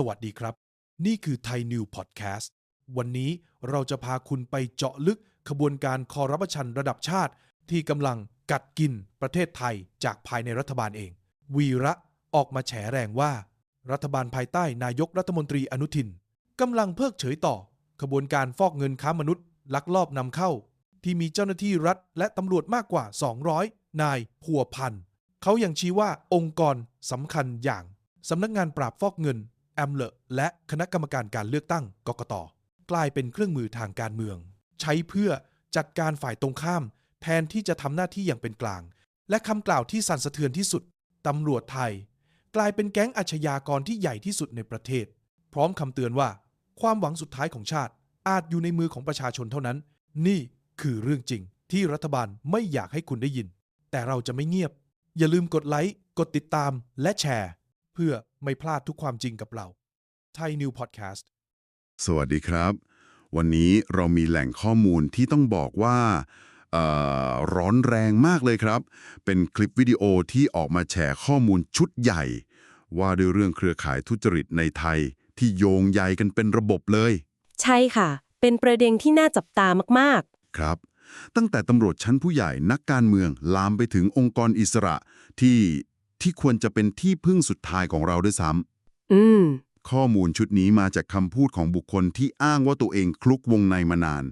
สวัสดีครับ นี่คือไทยนิวพอดแคสต์วันนี้เราจะพาคุณไปเจาะลึกขบวนการคอร์รัปชันระดับชาติ ที่กำลังกัดกินประเทศไทยจากภายในรัฐบาลเอง วีระออกมาแฉแรงว่า รัฐบาลภายใต้นายกรัฐมนตรีอนุทินกำลังเพิกเฉยต่อ ขบวนการฟอกเงินค้ามนุษย์ ลักลอบนำเข้า ที่มีเจ้าหน้าที่รัฐและตำรวจมากกว่า 200 นายพัวพันเขายังชี้ว่าองค์กรสำคัญอย่างสำนักงานปราบฟอกเงิน แอมเลและคณะกรรมการการเลือกตั้งกกตกลายเป็นเครื่องมือทางการเมือง ใช้เพื่อจัดการฝ่ายตรงข้าม แทนที่จะทำหน้าที่อย่างเป็นกลาง และคำกล่าวที่สั่นสะเทือนที่สุดตำรวจไทย กลายเป็นแก๊งอาชญากรที่ใหญ่ที่สุดในประเทศ พร้อมคำเตือนว่า ความหวังสุดท้ายของชาติ อาจอยู่ในมือของประชาชนเท่านั้น นี่คือเรื่องจริง ที่รัฐบาลไม่อยากให้คุณได้ยิน แต่เราจะไม่เงียบ อย่าลืมกดไลค์กดติดตามและแชร์ พื่อไม่พลาดทุกความจริงกับเราไทยนิวพอดแคสต์สวัสดีครับ วันนี้เรามีแหล่งข้อมูลที่ต้องบอกว่าเอ่อร้อนแรงมากเลยครับ เป็นคลิปวิดีโอที่ออกมาแชร์ข้อมูลชุดใหญ่ ว่าด้วยเรื่องเครือข่ายทุจริตในไทยที่โยงใยกันเป็นระบบเลย ใช่ค่ะ เป็นประเด็นที่น่าจับตามากครับ ตั้งแต่ตำรวจชั้นผู้ใหญ่นักการเมืองลามไปถึงองค์กรอิสระที่ ที่ควรจะเป็นที่พึ่งสุดท้ายของเราด้วยซ้ำๆอืม ข้อมูลชุดนี้มาจากคำพูดของบุคคลที่อ้างว่าตัวเองคลุกวงในมานาน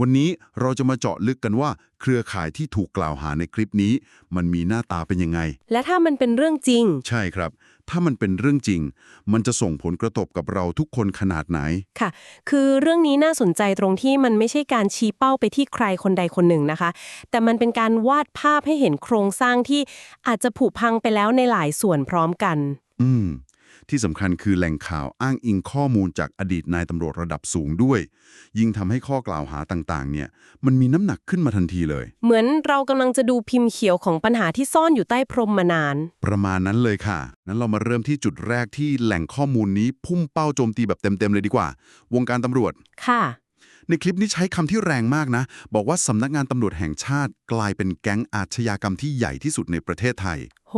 วันนี้เราจะมาเจาะลึกกันว่า เครือข่ายที่ถูกกล่าวหาในคลิปนี้ มันมีหน้าตาเป็นยังไง และถ้ามันเป็นเรื่องจริง ใช่ครับ ถ้ามันเป็นเรื่องจริง มันจะส่งผลกระทบกับเราทุกคนขนาดไหน ค่ะ คือเรื่องนี้น่าสนใจตรงที่มันไม่ใช่การชี้เป้าไปที่ใครคนใดคนหนึ่งนะคะ แต่มันเป็นการวาดภาพให้เห็นโครงสร้างที่อาจจะผุพังไปแล้วในหลายส่วนพร้อมกัน อืม ที่สำคัญคือแหล่งข่าวอ้างอิงข้อมูลจากอดีตนายตำรวจระดับสูงด้วย ยิ่งทำให้ข้อกล่าวหาต่างๆ เนี่ยมันมีน้ำหนักขึ้นมาทันทีเลย เหมือนเรากำลังจะดูพิมพ์เขียวของปัญหาที่ซ่อนอยู่ใต้พรมมานาน ประมาณนั้นเลยค่ะ นั้นเรามาเริ่มที่จุดแรกที่แหล่งข้อมูลนี้พุ่งเป้าโจมตีแบบเต็มๆเลยดีกว่า วงการตำรวจค่ะ ในคลิปนี้ใช้คำที่แรงมากนะ บอกว่าสำนักงานตำรวจแห่งชาติกลายเป็นแก๊งอาชญากรรมที่ใหญ่ที่สุดในประเทศไทย โห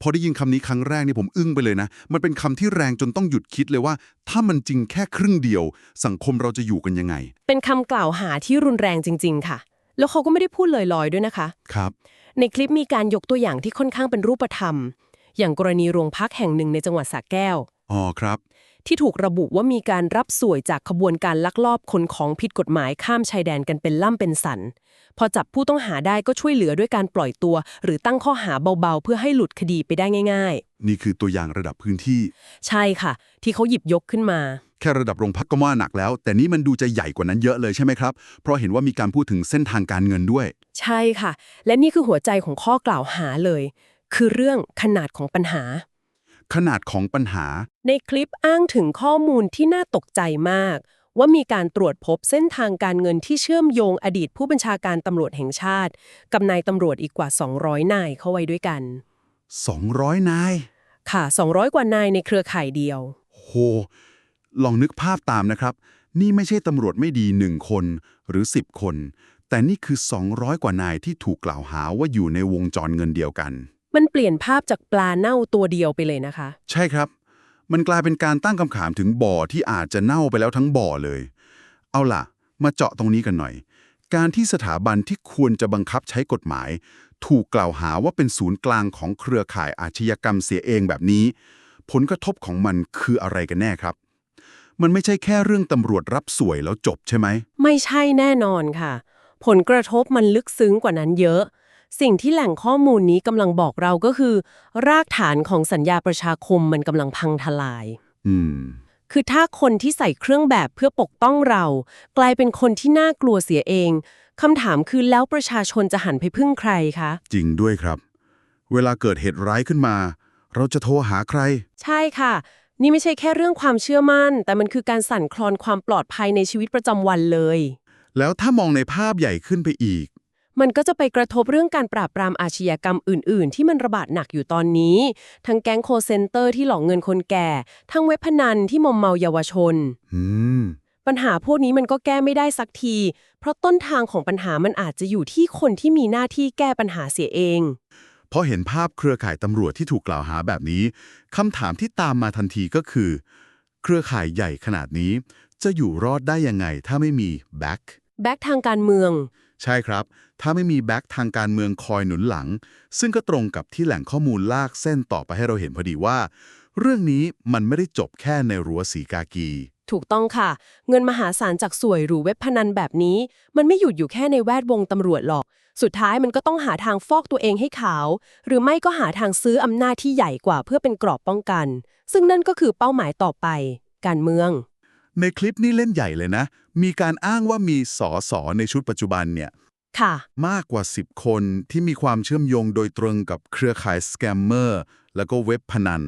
พอได้ยินคำนี้ครั้งแรกนี่ผมอึ้งไปเลยนะ มันเป็นคำที่แรงจนต้องหยุดคิดเลยว่า ถ้ามันจริงแค่ครึ่งเดียว สังคมเราจะอยู่กันยังไง เป็นคำกล่าวหาที่รุนแรงจริง ๆ ค่ะ แล้วเขาก็ไม่ได้พูดลอยๆด้วยนะคะ ครับ ในคลิปมีการยกตัวอย่างที่ค่อนข้างเป็นรูปธรรม อย่างกรณีโรงพักแห่งหนึ่งในจังหวัดสระแก้ว อ๋อครับ ที่ถูกระบุว่ามีการรับสวยจากขบวนการลักลอบขนของผิดกฎหมายข้ามชายแดนกันเป็นล่ำเป็นสัน พอจับผู้ต้องหาได้ก็ช่วยเหลือด้วยการปล่อยตัว หรือตั้งข้อหาเบาๆ เพื่อให้หลุดคดีไปได้ง่ายนี่คือตัวอย่างระดับพื้นที่ๆใช่ค่ะ ที่เขาหยิบยกขึ้นมาแค่ระดับโรงพักก็ว่าหนักแล้ว แต่นี่มันดูจะใหญ่กว่านั้นเยอะเลยใช่ไหมครับ เพราะเห็นว่ามีการพูดถึงเส้นทางการเงินด้วย ใช่ค่ะ และนี่คือหัวใจของข้อกล่าวหาเลย คือเรื่องขนาดของปัญหา ขนาดของปัญหา ในคลิปอ้างถึงข้อมูลที่น่าตกใจมาก ว่ามีการตรวจพบเส้นทางการเงินที่เชื่อมโยงอดีตผู้บัญชาการตำรวจแห่งชาติ กับนายตำรวจอีกกว่า 200 นายเข้าไว้ด้วยกัน 200 นาย ค่ะ 200 กว่านายในเครือข่ายเดียว โห ลองนึกภาพตามนะครับ นี่ไม่ใช่ตำรวจไม่ดีหนึ่งคนหรือ 10 คน แต่นี่คือ 200 กว่านายที่ถูกกล่าวหาว่าอยู่ในวงจรเงินเดียวกัน มันเปลี่ยนภาพจากปลาเน่าตัวเดียวไปเลยนะคะ ใช่ครับ มันกลายเป็นการตั้งคำถามถึงบ่อที่อาจจะเน่าไปแล้วทั้งบ่อเลย เอาล่ะ มาเจาะตรงนี้กันหน่อย การที่สถาบันที่ควรจะบังคับใช้กฎหมาย ถูกกล่าวหาว่าเป็นศูนย์กลางของเครือข่ายอาชญากรรมเสียเองแบบนี้ ผลกระทบของมันคืออะไรกันแน่ครับ มันไม่ใช่แค่เรื่องตำรวจรับสวยแล้วจบใช่ไหม ไม่ใช่แน่นอนค่ะ ผลกระทบมันลึกซึ้งกว่านั้นเยอะ สิ่งที่แหล่งข้อมูลนี้กำลังบอกเราก็คือ รากฐานของสัญญาประชาคมมันกำลังพังทลาย อืม คือถ้าคนที่ใส่เครื่องแบบเพื่อปกป้องเรา กลายเป็นคนที่น่ากลัวเสียเองคำถามคือแล้วประชาชนจะหันไปพึ่งใครคะ จริงด้วยครับ เวลาเกิดเหตุร้ายขึ้นมา เราจะโทรหาใคร ใช่ค่ะ นี่ไม่ใช่แค่เรื่องความเชื่อมั่น แต่มันคือการสั่นคลอนความปลอดภัยในชีวิตประจำวันเลย แล้วถ้ามองในภาพใหญ่ขึ้นไปอีก มันก็จะไปกระทบเรื่องการปราบปรามอาชญากรรมอื่น ๆ ที่มันระบาดหนักอยู่ตอนนี้ ทั้งแก๊งโคเซนเตอร์ที่หลอกเงินคนแก่ ทั้งเว็บพนันที่มอมเมาเยาวชนอืมปัญหาพวกนี้มันก็แก้ไม่ได้สักที เพราะต้นทางของปัญหามันอาจจะอยู่ที่คนที่มีหน้าที่แก้ปัญหาเสียเองพอเห็นภาพเครือข่ายตำรวจที่ถูกกล่าวหาแบบนี้คำถามที่ตามมาทันทีก็คือ เครือข่ายใหญ่ขนาดนี้ จะอยู่รอดได้ยังไงถ้าไม่มีแบ็คแบ็กทางการเมือง ใช่ครับ ถ้าไม่มีแบ็คทางการเมืองคอยหนุนหลัง ซึ่งก็ตรงกับที่แหล่งข้อมูลลากเส้นต่อไปให้เราเห็นพอดีว่า เรื่องนี้มันไม่ได้จบแค่ในรั้วสีกากี ถูกต้องค่ะ เงินมหาศาลจากสวยหรูเว็บพนันแบบนี้ มันไม่หยุดอยู่แค่ในแวดวงตำรวจหรอก สุดท้ายมันก็ต้องหาทางฟอกตัวเองให้ขาว หรือไม่ก็หาทางซื้ออำนาจที่ใหญ่กว่าเพื่อเป็นกรอบป้องกัน ซึ่งนั่นก็คือเป้าหมายต่อไป การเมือง ในคลิปนี้เล่นใหญ่เลยนะ มีการอ้างว่ามีสอสอในชุดปัจจุบันเนี่ยค่ะ มากกว่า 10 คนที่มีความเชื่อมโยงโดยตรงกับเครือข่ายสแกมเมอร์แล้วก็เว็บพนัน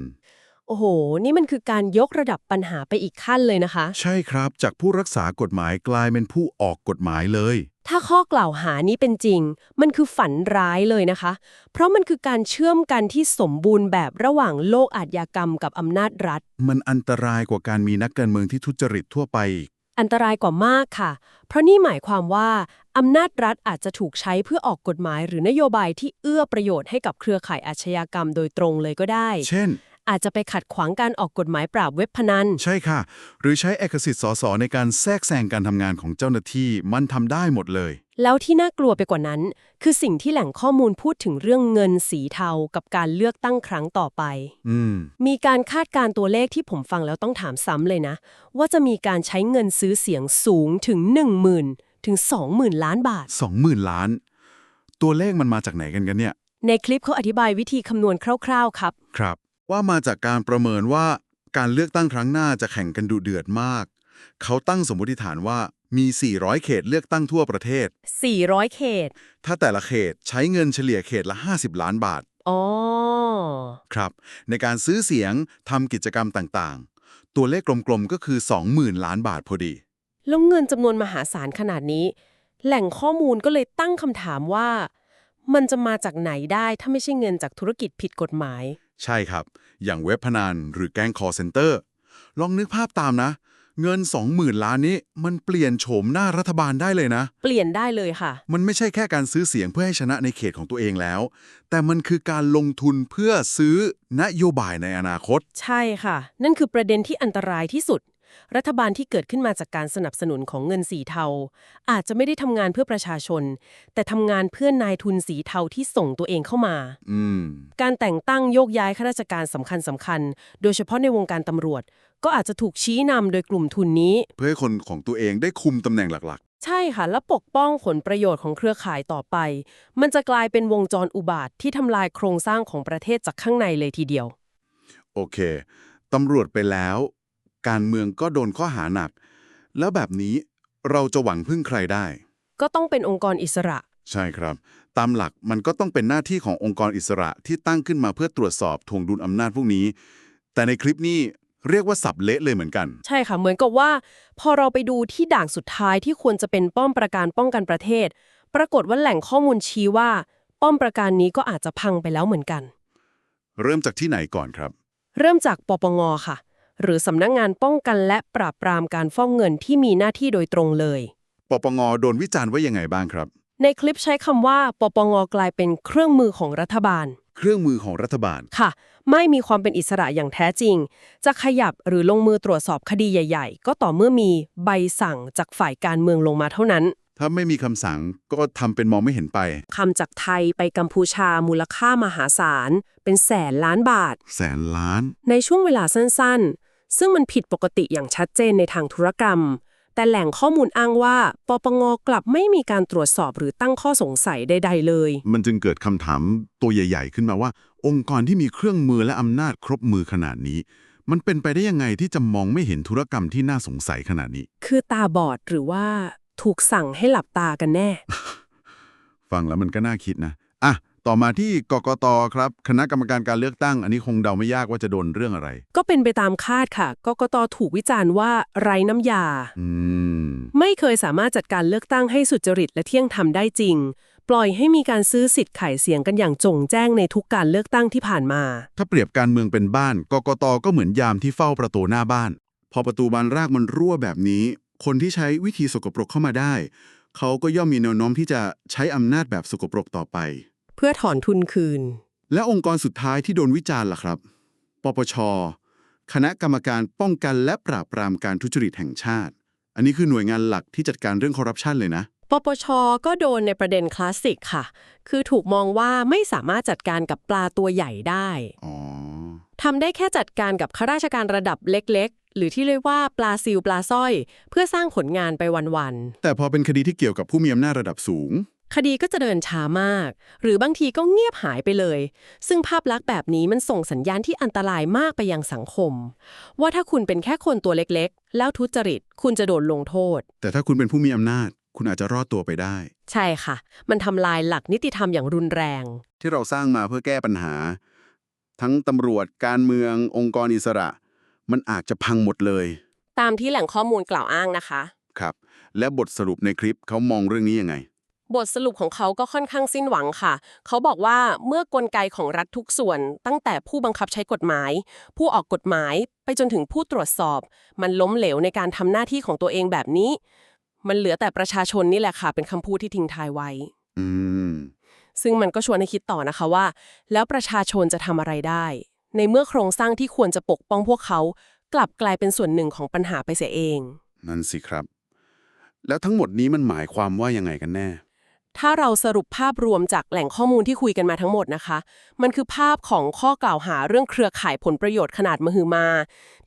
โอ้โห นี่มันคือการยกระดับปัญหาไปอีกขั้นเลยนะคะ ใช่ครับจากผู้รักษากฎหมายกลายเป็นผู้ออกกฎหมายเลย ถ้าข้อกล่าวหานี้เป็นจริง มันคือฝันร้ายเลยนะคะ เพราะมันคือการเชื่อมกันที่สมบูรณ์แบบระหว่างโลกอาชญากรรมกับอำนาจรัฐ มันอันตรายกว่าการมีนักการเมืองที่ทุจริตทั่วไปอีก อันตรายกว่ามากค่ะ เพราะนี่หมายความว่า อำนาจรัฐอาจจะถูกใช้เพื่อออกกฎหมายหรือนโยบายที่เอื้อประโยชน์ให้กับเครือข่ายอาชญากรรมโดยตรงเลยก็ได้ เช่น อาจจะไปขัดขวางการออกกฎหมายปราบเว็บพนัน ใช่ค่ะ หรือใช้เอกสิทธิ์สสในการแทรกแซงการทำงานของเจ้าหน้าที่มันทำได้หมดเลย แล้วที่น่ากลัวไปกว่านั้น คือสิ่งที่แหล่งข้อมูลพูดถึงเรื่องเงินสีเทากับการเลือกตั้งครั้งต่อไป อืม มีการคาดการณ์ตัวเลขที่ผมฟังแล้วต้องถามซ้ำเลยนะ ว่าจะมีการใช้เงินซื้อเสียงสูงถึง 10,000 ถึง 20,000 ล้านบาทสองหมื่นล้าน ตัวเลขมันมาจากไหนกันกันเนี่ย ในคลิปเขาอธิบายวิธีคำนวณคร่าวๆครับ ครับ ว่ามาจากการประเมินว่าการเลือกตั้งครั้งหน้าจะแข่งกันดุเดือดมาก เขาตั้งสมมติฐานว่ามี 400 เขตเลือกตั้งทั่วประเทศ 400 เขต ถ้าแต่ละเขตใช้เงินเฉลี่ยเขตละ 50 ล้านบาท อ๋อ ครับ ในการซื้อเสียงทำกิจกรรมต่างๆ ตัวเลขกลมๆ ก็คือ 20,000 ล้านบาทพอดี แล้วเงินจำนวนมหาศาลขนาดนี้ แหล่งข้อมูลก็เลยตั้งคำถามว่า มันจะมาจากไหนได้ถ้าไม่ใช่เงินจากธุรกิจผิดกฎหมาย ใช่ครับ อย่างเว็บพนันหรือแก๊งคอร์เซนเตอร์ ลองนึกภาพตามนะ เงิน 20,000 ล้านนี้ มันเปลี่ยนโฉมหน้ารัฐบาลได้เลยนะ เปลี่ยนได้เลยค่ะ มันไม่ใช่แค่การซื้อเสียงเพื่อให้ชนะในเขตของตัวเองแล้ว แต่มันคือการลงทุนเพื่อซื้อนโยบายในอนาคต ใช่ค่ะ นั่นคือประเด็นที่อันตรายที่สุด รัฐบาลที่เกิดขึ้นมาจากการสนับสนุนของเงินสีเทา อาจจะไม่ได้ทำงานเพื่อประชาชน แต่ทำงานเพื่อนายทุนสีเทาที่ส่งตัวเองเข้ามาอืมการแต่งตั้งโยกย้ายข้าราชการสำคัญสำคัญๆโดยเฉพาะในวงการตำรวจ ก็อาจจะถูกชี้นำโดยกลุ่มทุนนี้ เพื่อให้คนของตัวเองได้คุมตำแหน่งหลักใช่ค่ะ และปกป้องผลประโยชน์ของเครือข่ายต่อไป มันจะกลายเป็นวงจรอุบาทที่ทำลายโครงสร้างของประเทศจากข้างในเลยทีเดียวๆโอเค ตำรวจไปแล้ว การเมืองก็โดนข้อหาหนัก แล้วแบบนี้เราจะหวังพึ่งใครได้ ก็ต้องเป็นองค์กรอิสระ ใช่ครับ ตามหลักมันก็ต้องเป็นหน้าที่ขององค์กรอิสระที่ตั้งขึ้นมาเพื่อตรวจสอบทวงดุลอำนาจพวกนี้ แต่ในคลิปนี้เรียกว่าสับเละเลยเหมือนกัน ใช่ค่ะ เหมือนกับว่า พอเราไปดูที่ด่านสุดท้ายที่ควรจะเป็นป้อมประการป้องกันประเทศ ปรากฏว่าแหล่งข้อมูลชี้ว่า ป้อมประการนี้ก็อาจจะพังไปแล้วเหมือนกัน เริ่มจากที่ไหนก่อนครับ เริ่มจากปปงค่ะ หรือสำนักงงานป้องกันและปราบปรามการฟอกเงินที่มีหน้าที่โดยตรงเลย ปปงโดนวิจารณ์ว่ายังไงบ้างครับ ในคลิปใช้คำว่าปปงกลายเป็นเครื่องมือของรัฐบาล เครื่องมือของรัฐบาล ค่ะ ไม่มีความเป็นอิสระอย่างแท้จริง จะขยับหรือลงมือตรวจสอบคดีใหญ่ ๆ ก็ต่อเมื่อมีใบสั่งจากฝ่ายการเมืองลงมาเท่านั้น ถ้าไม่มีคำสั่งก็ทำเป็นมองไม่เห็นไปคำจากไทยไปกัมพูชามูลค่ามหาศาล เป็นแสนล้านบาท แสนล้าน ในช่วงเวลาสั้นๆ ซึ่งมันผิดปกติอย่างชัดเจนในทางธุรกรรม แต่แหล่งข้อมูลอ้างว่า ปปงกลับไม่มีการตรวจสอบหรือตั้งข้อสงสัยใด ๆ เลย มันจึงเกิดคำถามตัวใหญ่ ๆ ขึ้นมาว่า องค์กรที่มีเครื่องมือและอำนาจครบมือขนาดนี้ มันเป็นไปได้ยังไงที่จะมองไม่เห็นธุรกรรมที่น่าสงสัยขนาดนี้ คือตาบอดหรือว่าถูกสั่งให้หลับตากันแน่ ฟังแล้วมันก็น่าคิดนะอะ ต่อมาที่กกตครับ คณะกรรมการการเลือกตั้ง อันนี้คงเดาไม่ยากว่าจะโดนเรื่องอะไร ก็เป็นไปตามคาดค่ะ กกตถูกวิจารณ์ว่าไร้น้ำยา อืม ไม่เคยสามารถจัดการเลือกตั้งให้สุจริตและเที่ยงธรรมได้จริง ปล่อยให้มีการซื้อสิทธิ์ขายเสียงกันอย่างจงแจ้งในทุกการเลือกตั้งที่ผ่านมา ถ้าเปรียบการเมืองเป็นบ้าน กกตก็เหมือนยามที่เฝ้าประตูหน้าบ้าน พอประตูบานรากมันรั่วแบบนี้ คนที่ใช้วิธีสกปรกเข้ามาได้ เขาก็ย่อมมีแนวโน้มที่จะใช้อำนาจแบบสกปรกต่อไป เพื่อถอนทุนคืน และองค์กรสุดท้ายที่โดนวิจารณ์ล่ะครับ ปปช คณะกรรมการป้องกันและปราบปรามการทุจริตแห่งชาติ อันนี้คือหน่วยงานหลักที่จัดการเรื่องคอร์รัปชันเลยนะ ปปช ก็โดนในประเด็นคลาสสิกค่ะ คือถูกมองว่าไม่สามารถจัดการกับปลาตัวใหญ่ได้อ๋อทำได้แค่จัดการกับข้าราชการระดับเล็กๆหรือที่เรียกว่าปลาซิวปลาสร้อย เพื่อสร้างผลงานไปวันแต่พอเป็นคดีที่เกี่ยวกับผู้มีอำนาจระดับสูงๆ คดีก็จะเดินช้ามาก หรือบางทีก็เงียบหายไปเลย ซึ่งภาพลักษณ์แบบนี้มันส่งสัญญาณที่อันตรายมากไปยังสังคม ว่าถ้าคุณเป็นแค่คนตัวเล็กๆ แล้วทุจริต คุณจะโดนลงโทษ แต่ถ้าคุณเป็นผู้มีอำนาจ คุณอาจจะรอดตัวไปได้ ใช่ค่ะ มันทำลายหลักนิติธรรมอย่างรุนแรง ที่เราสร้างมาเพื่อแก้ปัญหา ทั้งตำรวจการเมือง องค์กรอิสระ มันอาจจะพังหมดเลย ตามที่แหล่งข้อมูลกล่าวอ้างนะคะ ครับ และบทสรุปในคลิปเขามองเรื่องนี้ยังไง บทสรุปของเขาก็ค่อนข้างสิ้นหวังค่ะ เขาบอกว่าเมื่อกลไกของรัฐทุกส่วน ตั้งแต่ผู้บังคับใช้กฎหมาย ผู้ออกกฎหมายไปจนถึงผู้ตรวจสอบ มันล้มเหลวในการทำหน้าที่ของตัวเองแบบนี้ มันเหลือแต่ประชาชนนี่แหละค่ะ เป็นคำพูดที่ทิ้งท้ายไว้อืมซึ่งมันก็ชวนให้คิดต่อนะคะว่า แล้วประชาชนจะทำอะไรได้ ในเมื่อโครงสร้างที่ควรจะปกป้องพวกเขา กลับกลายเป็นส่วนหนึ่งของปัญหาไปเสียเอง นั่นสิครับ แล้วทั้งหมดนี้มันหมายความว่ายังไงกันแน่ ถ้าเราสรุปภาพรวมจากแหล่งข้อมูลที่คุยกันมาทั้งหมดนะคะ มันคือภาพของข้อกล่าวหาเรื่องเครือข่ายผลประโยชน์ขนาดมหึมา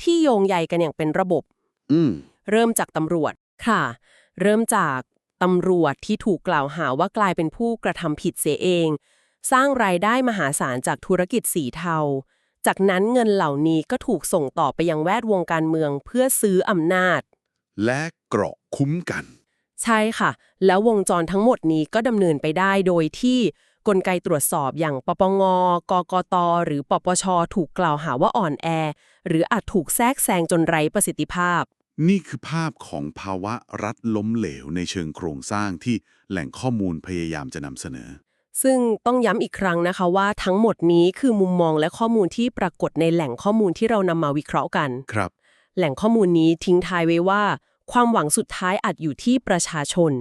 ที่โยงใยกันอย่างเป็นระบบ อืมเริ่มจากตำรวจค่ะ เริ่มจากตำรวจที่ถูกกล่าวหาว่ากลายเป็นผู้กระทำผิดเสียเอง สร้างรายได้มหาศาลจากธุรกิจสีเทา จากนั้นเงินเหล่านี้ก็ถูกส่งต่อไปยังแวดวงการเมืองเพื่อซื้ออำนาจ และเกราะคุ้มกัน ใช่ค่ะ แล้ววงจรทั้งหมดนี้ก็ดำเนินไปได้โดยที่กลไกตรวจสอบอย่างปปง กกต หรือปปช ถูกกล่าวหาว่าอ่อนแอ หรืออาจถูกแทรกแซงจนไร้ประสิทธิภาพ นี่คือภาพของภาวะรัฐล้มเหลวในเชิงโครงสร้างที่แหล่งข้อมูลพยายามจะนำเสนอ ซึ่งต้องย้ำอีกครั้งนะคะว่าทั้งหมดนี้คือมุมมองและข้อมูลที่ปรากฏในแหล่งข้อมูลที่เรานำมาวิเคราะห์กัน ครับ แหล่งข้อมูลนี้ทิ้งท้ายไว้ว่า ความหวังสุดท้ายอาจอยู่ที่ประชาชน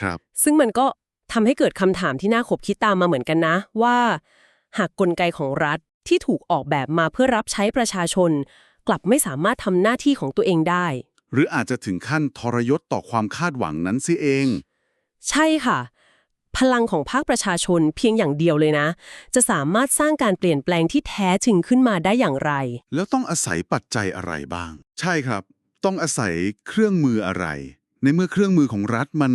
ครับ ซึ่งมันก็ทำให้เกิดคำถามที่น่าขบคิดตามมาเหมือนกันนะ ว่า หากกลไกของรัฐที่ถูกออกแบบมาเพื่อรับใช้ประชาชน กลับไม่สามารถทำหน้าที่ของตัวเองได้ หรืออาจจะถึงขั้นทรยศต่อความคาดหวังนั้นซิเอง ใช่ค่ะ พลังของภาคประชาชนเพียงอย่างเดียวเลยนะ จะสามารถสร้างการเปลี่ยนแปลงที่แท้จริงขึ้นมาได้อย่างไร แล้วต้องอาศัยปัจจัยอะไรบ้าง ใช่ครับ ต้องอาศัยเครื่องมืออะไร ในเมื่อเครื่องมือของรัฐมัน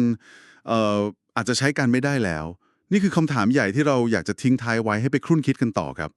เอ่ออาจจะใช้การไม่ได้แล้ว นี่คือคำถามใหญ่ที่เราอยากจะทิ้งท้ายไว้ให้ไปครุ่นคิดกันต่อครับ